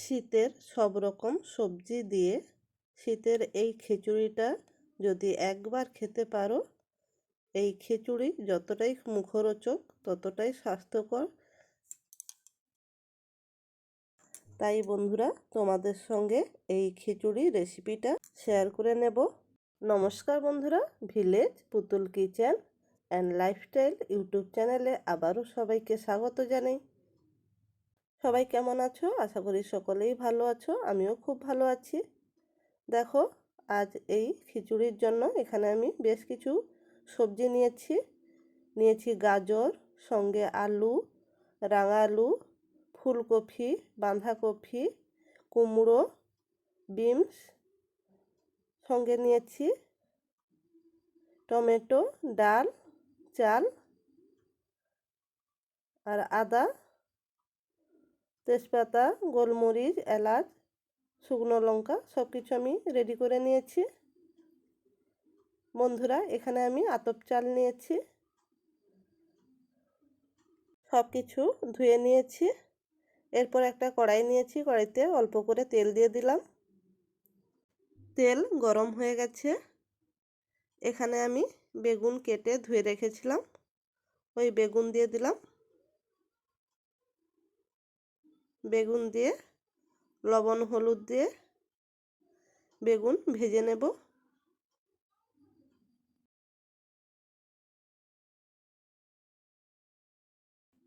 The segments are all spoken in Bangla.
শীতের সব রকম সবজি দিয়ে শীতের এই খিচুড়িটা যদি একবার খেতে পারো, এই খিচুড়ি যতটাই মুখরোচক, ততটাই স্বাস্থ্যকর। তাই বন্ধুরা, তোমাদের সঙ্গে এই খিচুড়ি রেসিপিটা শেয়ার করে নেব। নমস্কার বন্ধুরা, ভিলেজ পুতুল কিচেন অ্যান্ড লাইফস্টাইল ইউটিউব চ্যানেলে আবারও সবাইকে স্বাগত জানাই। সবাই কেমন আছো? আশা করি সকলেই ভালো আছো, আমিও খুব ভালো আছি। দেখো, আজ এই খিচুড়ির জন্য এখানে আমি বেশ কিছু সবজি নিয়েছি। নিয়েছি গাজর, সঙ্গে আলু, রাঙা আলু, ফুলকপি, বাঁধাকপি, কুমড়ো, বিনস, সঙ্গে নিয়েছি টমেটো, ডাল, চাল আর আদা। তেজপাতা, গোলমরিচ, এলাচ, শুকনো লঙ্কা সব কিছু আমি রেডি করে নিয়েছি। বন্ধুরা, এখানে আমি আতপ চাল নিয়েছি। সব কিছু ধুয়ে নিয়েছি। এরপর একটা কড়াই নিয়েছি, কড়াইতে অল্প করে তেল দিয়ে দিলাম। তেল গরম হয়ে গেছে। এখানে আমি বেগুন কেটে ধুয়ে রেখেছিলাম। ওই বেগুন দিয়ে দিলাম। বেগুন দিয়ে, লবণ, হলুদ দিয়ে বেগুন ভেজে নেব।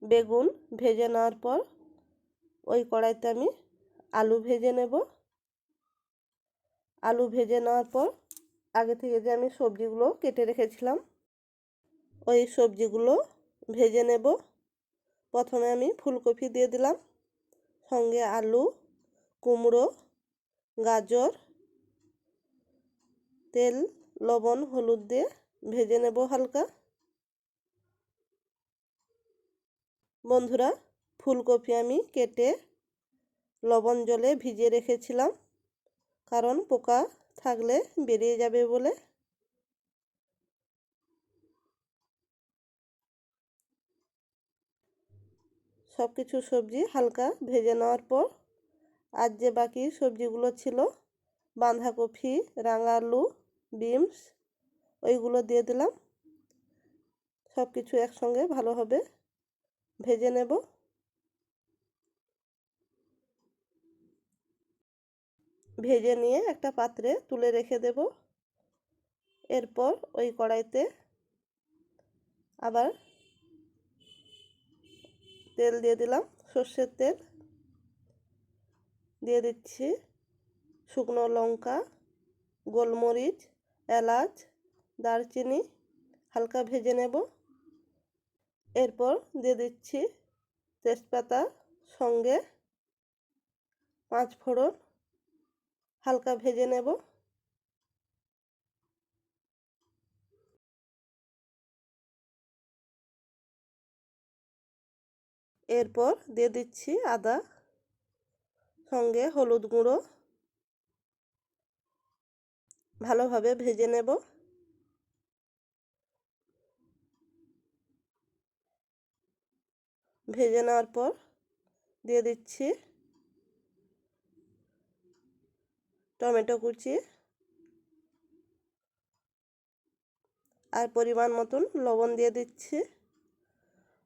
বেগুন ভেজে নেওয়ার পর ওই কড়াইতে আমি আলু ভেজে নেব। আলু ভেজে নেওয়ার পর আগে থেকে যে আমি সবজিগুলো কেটে রেখেছিলাম, ওই সবজিগুলো ভেজে নেব। প্রথমে আমি ফুলকপি দিয়ে দিলাম। সঙ্গে আলু, কুমড়ো, গাজর, তেল, লবণ, হলুদ দিয়ে ভেজে নেব হালকা। বন্ধুরা, ফুলকপি আমি কেটে লবণ জলে ভিজিয়ে রেখেছিলাম, কারণ পোকা থাকলে বেরিয়ে যাবে বলে। সব কিছু সবজি হালকা ভেজে নেওয়ার পর আর যে বাকি সবজিগুলো ছিল, বাঁধাকপি রাঙা আলু বিনস, ওইগুলো দিয়ে দিলাম। সব কিছু একসঙ্গে ভালোভাবে ভেজে নেব। ভেজে নিয়ে একটা পাত্রে তুলে রেখে দেব। এরপর ওই কড়াইতে আবার তেল দিয়ে দিলাম, সর্ষের তেল। দিয়ে দিচ্ছি শুকনো লঙ্কা, গোলমরিচ, এলাচ, দারচিনি, হালকা ভেজে নেব। এরপর দিয়ে দিচ্ছি তেজপাতা, সঙ্গে পাঁচ ফোড়ন হালকা ভেজে নেব। এরপর দিয়ে দিচ্ছি আদা, সঙ্গে হলুদ গুঁড়ো। ভালোভাবে ভেজে নেব। ভেজে নেওয়ার পর দিয়ে দিচ্ছি টমেটো কুচি আর পরিমাণ মতন লবণ দিয়ে দিচ্ছি।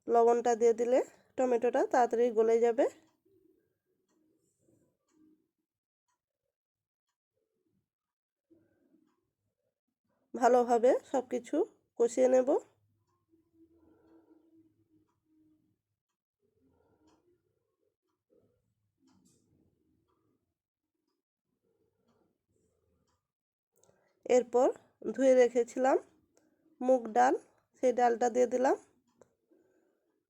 লবণটা দিয়ে দিলে টমেটোটা তাড়াতাড়ি গলে যাবে। ভালোভাবে সব কিছু কষিয়ে নেব। এরপর ধুয়ে রেখেছিলাম মুগ ডাল, সেই ডালটা দিয়ে দিলাম।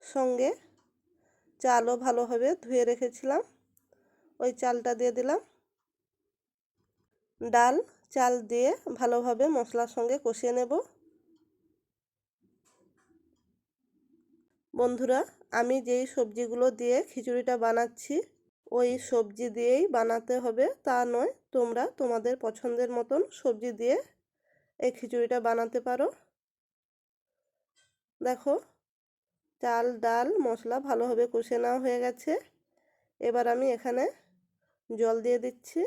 সঙ্গে চালও ভালোভাবে ধুয়ে রেখেছিলাম। ওই চালটা দিয়ে দিলাম। ডাল, চাল দিয়ে ভালোভাবে মশলার সঙ্গে কষিয়ে নেব। বন্ধুরা, আমি যেই সবজিগুলো দিয়ে খিচুড়িটা বানাচ্ছি, ওই সবজি দিয়েই বানাতে হবে। তা নয়, তোমরা তোমাদের পছন্দের মতন সবজি দিয়ে এই খিচুড়িটা বানাতে পারো। দেখো চাল, ডাল, মশলা ভালোভাবে কষে নেওয়া হয়ে গেছে। এবার আমি এখানে জল দিয়ে দিচ্ছি।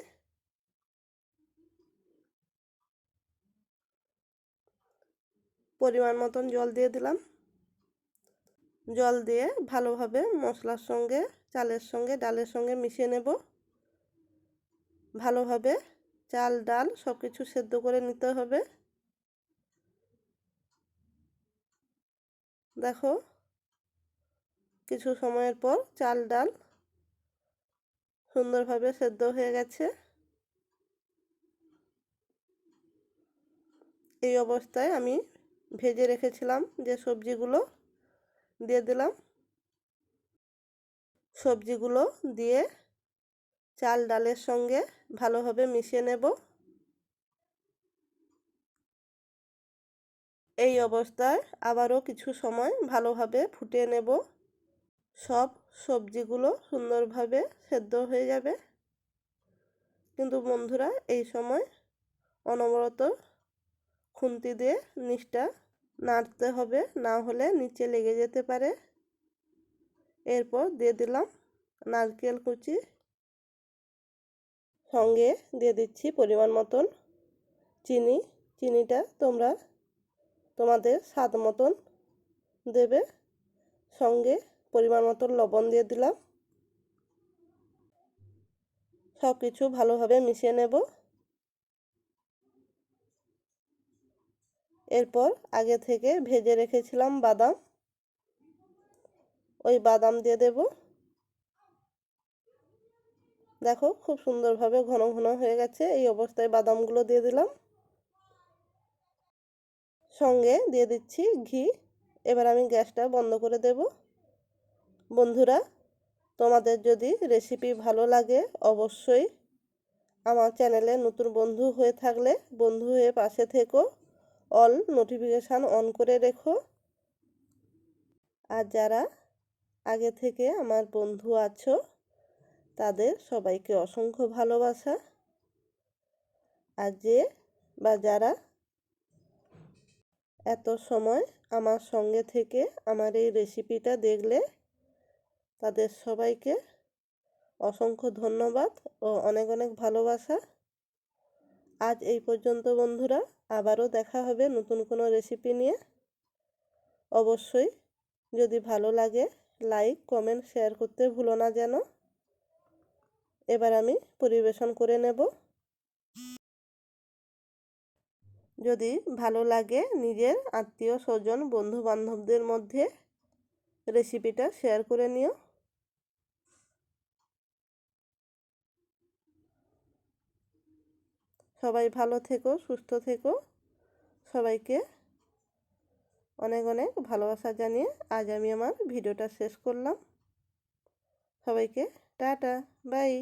পরিমাণ মতন জল দিয়ে দিলাম। জল দিয়ে ভালোভাবে মশলার সঙ্গে, চালের সঙ্গে, ডালের সঙ্গে মিশিয়ে নেব। ভালোভাবে চাল, ডাল সব কিছু সেদ্ধ করে নিতে হবে। দেখো কিছু সময়ের পর চাল, ডাল সুন্দরভাবে সেদ্ধ হয়ে গেছে। এই অবস্থায় আমি ভেজে রেখেছিলাম যে সবজিগুলো দিয়ে দিলাম। সবজিগুলো দিয়ে চাল, ডালের সঙ্গে ভালোভাবে মিশিয়ে নেব। এই অবস্থায় আবারও কিছু সময় ভালোভাবে ফুটিয়ে নেব। সব সবজিগুলো সুন্দরভাবে সেদ্ধ হয়ে যাবে। কিন্তু বন্ধুরা, এই সময় অনবরত খুন্তি দিয়ে নিচটা নাড়তে হবে, না হলে নিচে লেগে যেতে পারে। এরপর দিয়ে দিলাম নারকেল কুচি। সঙ্গে দিয়ে দিচ্ছি পরিমাণ মতন চিনি। চিনিটা তোমরা তোমাদের স্বাদ মতন দেবে। সঙ্গে পরিমাণ মতো লবণ দিয়ে দিলাম। সব কিছু ভালোভাবে মিশিয়ে নেব। এরপর আগে থেকে ভেজে রেখেছিলাম বাদাম। ওই বাদাম দিয়ে দেব। দেখো খুব সুন্দরভাবে ঘন ঘন হয়ে গেছে। এই অবস্থায় বাদামগুলো দিয়ে দিলাম। সঙ্গে দিয়ে দিচ্ছি ঘি। এবার আমি গ্যাসটা বন্ধ করে দেব। বন্ধুরা, তোমাদের যদি রেসিপি ভালো লাগে অবশ্যই আমার চ্যানেলে নতুন বন্ধু হয়ে থাকলে, বন্ধু হয়ে পাশে থেকো অল নোটিফিকেশান অন করে রেখো। আর যারা আগে থেকে আমার বন্ধু আছো, তাদের সবাইকে অসংখ্য ভালোবাসা। আর যে বা যারা এত সময় আমার সঙ্গে থেকে আমার এই রেসিপিটা দেখলে তাদের সবাইকে অসংখ্য ধন্যবাদ ও অনেক অনেক ভালোবাসা। আজ এই পর্যন্ত বন্ধুরা, আবারও দেখা হবে নতুন কোনো রেসিপি নিয়ে। অবশ্যই যদি ভালো লাগে লাইক কমেন্ট শেয়ার করতে ভুলো না যেন। এবার আমি পরিবেশন করে নেব। যদি ভালো লাগে নিজের আত্মীয় স্বজন বন্ধু বান্ধবদের মধ্যে রেসিপিটা শেয়ার করে নিও। সবাই ভালো থেকো, সুস্থ থেকো। সবাইকে অনেক অনেক ভালোবাসা জানিয়ে আজ আমি আমার ভিডিওটা শেষ করলাম। সবাইকে টাটা, বাই।